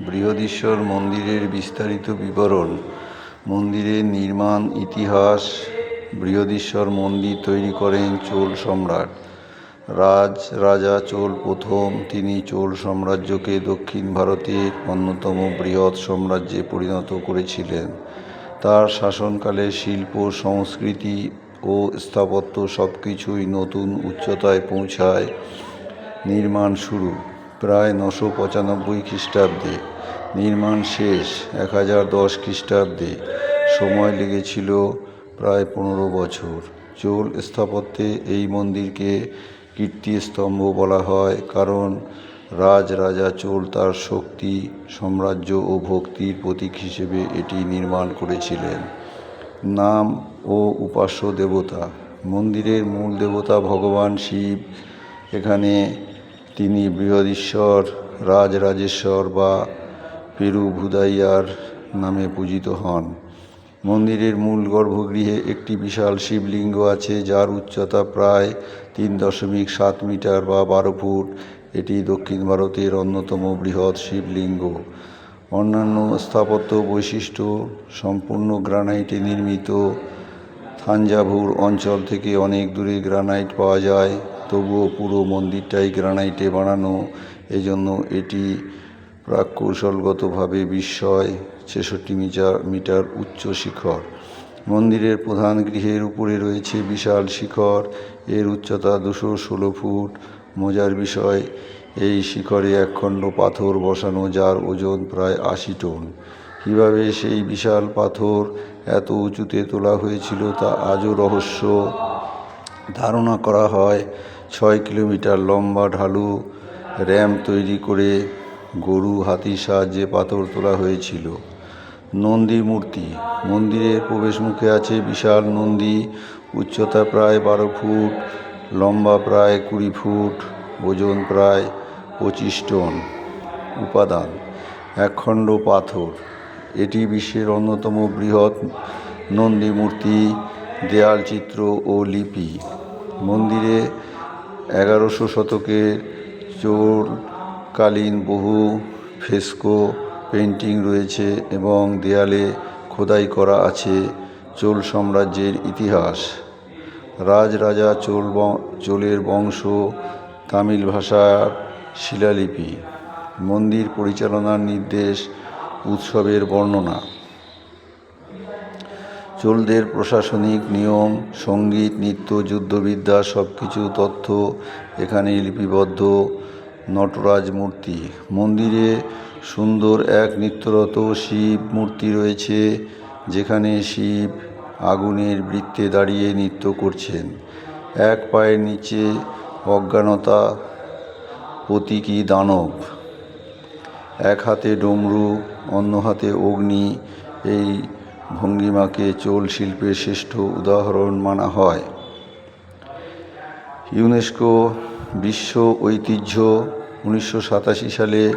বৃহদীশ্বর মন্দিরের বিস্তারিত বিবরণ। মন্দিরের নির্মাণ, ইতিহাস, বৃহদীশ্বর মন্দির তৈরি করেন চোল সম্রাট। রাজ রাজা চোল প্রথম, তিনি চোল সাম্রাজ্যকে দক্ষিণ ভারতের অন্যতম বৃহৎ সাম্রাজ্যে পরিণত করেছিলেন। তার শাসনকালে শিল্প, সংস্কৃতি ও স্থাপত্য সব কিছুই নতুন উচ্চতায় পৌঁছায়। নির্মাণ শুরু। প্রায় নশো পঁচানব্বই খ্রিস্টাব্দে, নির্মাণ শেষ এক হাজার দশ খ্রিস্টাব্দে। সময় লেগেছিল প্রায় পনেরো বছর। চোল স্থাপত্যে এই মন্দিরকে কীর্তিস্তম্ভ বলা হয় কারণ রাজ রাজা চোল তার শক্তি, সাম্রাজ্য ও ভক্তির প্রতীক হিসেবে এটি নির্মাণ করেছিলেন। নাম ও উপাস্য দেবতা। মন্দিরের মূল দেবতা ভগবান শিব। এখানে তিনি বৃহদীশ্বর, রাজরাজেশ্বর বা পেরুভুদাইয়ার নামে পূজিত হন। মন্দিরের মূল গর্ভগৃহে একটি বিশাল শিবলিঙ্গ আছে, যার উচ্চতা প্রায় তিন দশমিক সাত মিটার বা বারো ফুট। এটি দক্ষিণ ভারতের অন্যতম বৃহৎ শিবলিঙ্গ। অন্যান্য স্থাপত্য বৈশিষ্ট্য সম্পূর্ণ গ্রানাইটে নির্মিত। থাঞ্জাভুর অঞ্চল থেকে অনেক দূরে গ্রানাইট পাওয়া যায়। তবুও পুরো মন্দিরটাই গ্রানাইটে বানানো, এজন্য এটি প্রাকৌশলগতভাবে বিস্ময় ছেষট্টি মিটার মিটার উচ্চ শিখর। মন্দিরের প্রধান গৃহের উপরে রয়েছে বিশাল শিখর, এর উচ্চতা দুশো ষোলো ফুট। মজার বিষয়, এই শিখরে একখণ্ড পাথর বসানো, যার ওজন প্রায় আশি টন। কীভাবে সেই বিশাল পাথর এত উঁচুতে তোলা হয়েছিল তা আজও রহস্য ধারণা করা হয়। ছয় কিলোমিটার লম্বা ঢালু র্যাম্প তৈরি করে গরু হাতির সাহায্যে পাথর তোলা হয়েছিল। নন্দী মূর্তি। মন্দিরের প্রবেশমুখে আছে বিশাল নন্দী। উচ্চতা প্রায় বারো ফুট, লম্বা প্রায় কুড়ি ফুট, ওজন প্রায় পঁচিশ টন। উপাদান, একখণ্ড পাথর। এটি বিশ্বের অন্যতম বৃহৎ নন্দী মূর্তি দেয়াল চিত্র ও লিপি। মন্দিরে এগারোশো শতকের চোলকালীন বহু ফ্রেস্কো পেন্টিং রয়েছে এবং দেয়ালে খোদাই করা আছে চোল সাম্রাজ্যের ইতিহাস। রাজরাজা চোল চোলের বংশ তামিল ভাষার শিলালিপি। মন্দির পরিচালনার নির্দেশ উৎসবের বর্ণনা। চোলদের প্রশাসনিক নিয়ম, সংগীত, নৃত্য, যুদ্ধবিদ্যা সব কিছু তথ্য এখানে লিপিবদ্ধ। নটরাজ মূর্তি। মন্দিরে সুন্দর এক নিত্যরত শিব মূর্তি রয়েছে, যেখানে শিব আগুনের বৃত্তে দাঁড়িয়ে নৃত্য করছেন। এক পায়ের নিচে অজ্ঞানতা, প্রতীকী দানব। এক হাতে ডমরু, অন্য হাতে অগ্নি, এই ভঙ্গিমাকে চোল শিল্পের শ্রেষ্ঠ উদাহরণ মানা হয়। ইউনেস্কো বিশ্ব ঐতিহ্য উনিশশো সাতাশি সালে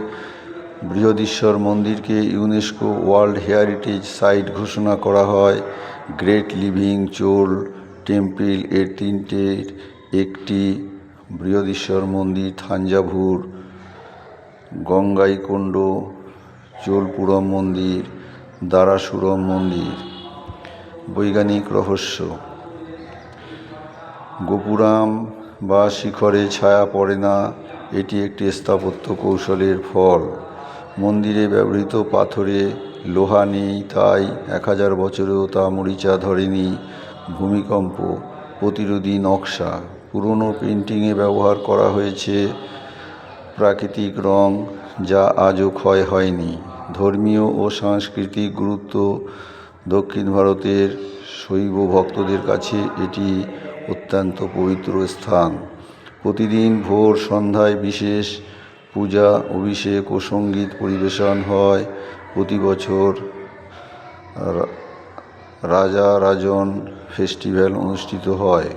বৃহদীশ্বর মন্দিরকে ইউনেস্কো ওয়ার্ল্ড হেয়ারিটেজ সাইট ঘোষণা করা হয়। গ্রেট লিভিং চোল টেম্পল এর তিনটের একটি বৃহদীশ্বর মন্দির থাঞ্জাভুর, গঙ্গাইকোন্ড, চোলপুরম মন্দির দারাসুরম মন্দির বৈজ্ঞানিক রহস্য। গোপুরাম বা শিখরে ছায়া পড়ে না, এটি একটি স্থাপত্য কৌশলের ফল। মন্দিরে ব্যবহৃত পাথরে লোহা নেই, তাই এক হাজার বছরেও তা মরিচা ধরেনি। ভূমিকম্প, প্রতিরোধী নকশা, পুরনো পেন্টিংয়ে ব্যবহার করা হয়েছে প্রাকৃতিক রং, যা আজও ক্ষয় হয়নি। ধর্মীয় ও সাংস্কৃতিক গুরুত্ব দক্ষিণ ভারতের শৈব ভক্তদের কাছে এটি অত্যন্ত পবিত্র স্থান। প্রতিদিন ভোর সন্ধ্যায় বিশেষ পূজা, অভিষেক ও সংগীত পরিবেশন হয়। প্রতি বছর রাজা রাজন ফেস্টিভ্যাল অনুষ্ঠিত হয়।